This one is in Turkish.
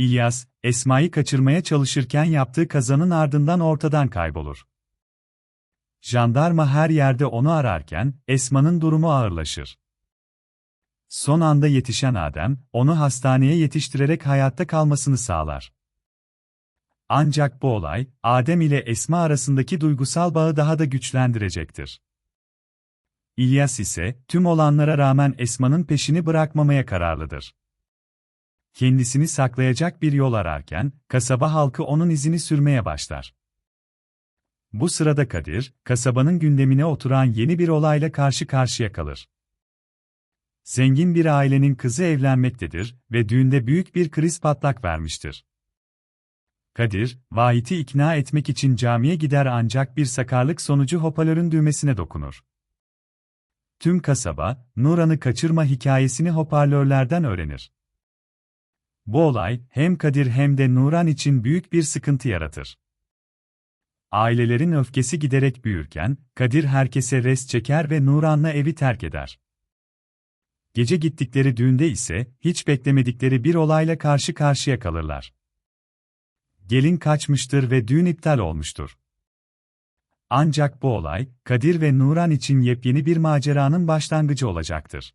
İlyas, Esma'yı kaçırmaya çalışırken yaptığı kazanın ardından ortadan kaybolur. Jandarma her yerde onu ararken, Esma'nın durumu ağırlaşır. Son anda yetişen Adem, onu hastaneye yetiştirerek hayatta kalmasını sağlar. Ancak bu olay, Adem ile Esma arasındaki duygusal bağı daha da güçlendirecektir. İlyas ise, tüm olanlara rağmen Esma'nın peşini bırakmamaya kararlıdır. Kendisini saklayacak bir yol ararken, kasaba halkı onun izini sürmeye başlar. Bu sırada Kadir, kasabanın gündemine oturan yeni bir olayla karşı karşıya kalır. Zengin bir ailenin kızı evlenmektedir ve düğünde büyük bir kriz patlak vermiştir. Kadir, Vahit'i ikna etmek için camiye gider ancak bir sakarlık sonucu hoparlörün düğmesine dokunur. Tüm kasaba, Nuran'ı kaçırma hikayesini hoparlörlerden öğrenir. Bu olay, hem Kadir hem de Nuran için büyük bir sıkıntı yaratır. Ailelerin öfkesi giderek büyürken, Kadir herkese res çeker ve Nuran'la evi terk eder. Gece gittikleri düğünde ise, hiç beklemedikleri bir olayla karşı karşıya kalırlar. Gelin kaçmıştır ve düğün iptal olmuştur. Ancak bu olay, Kadir ve Nuran için yepyeni bir maceranın başlangıcı olacaktır.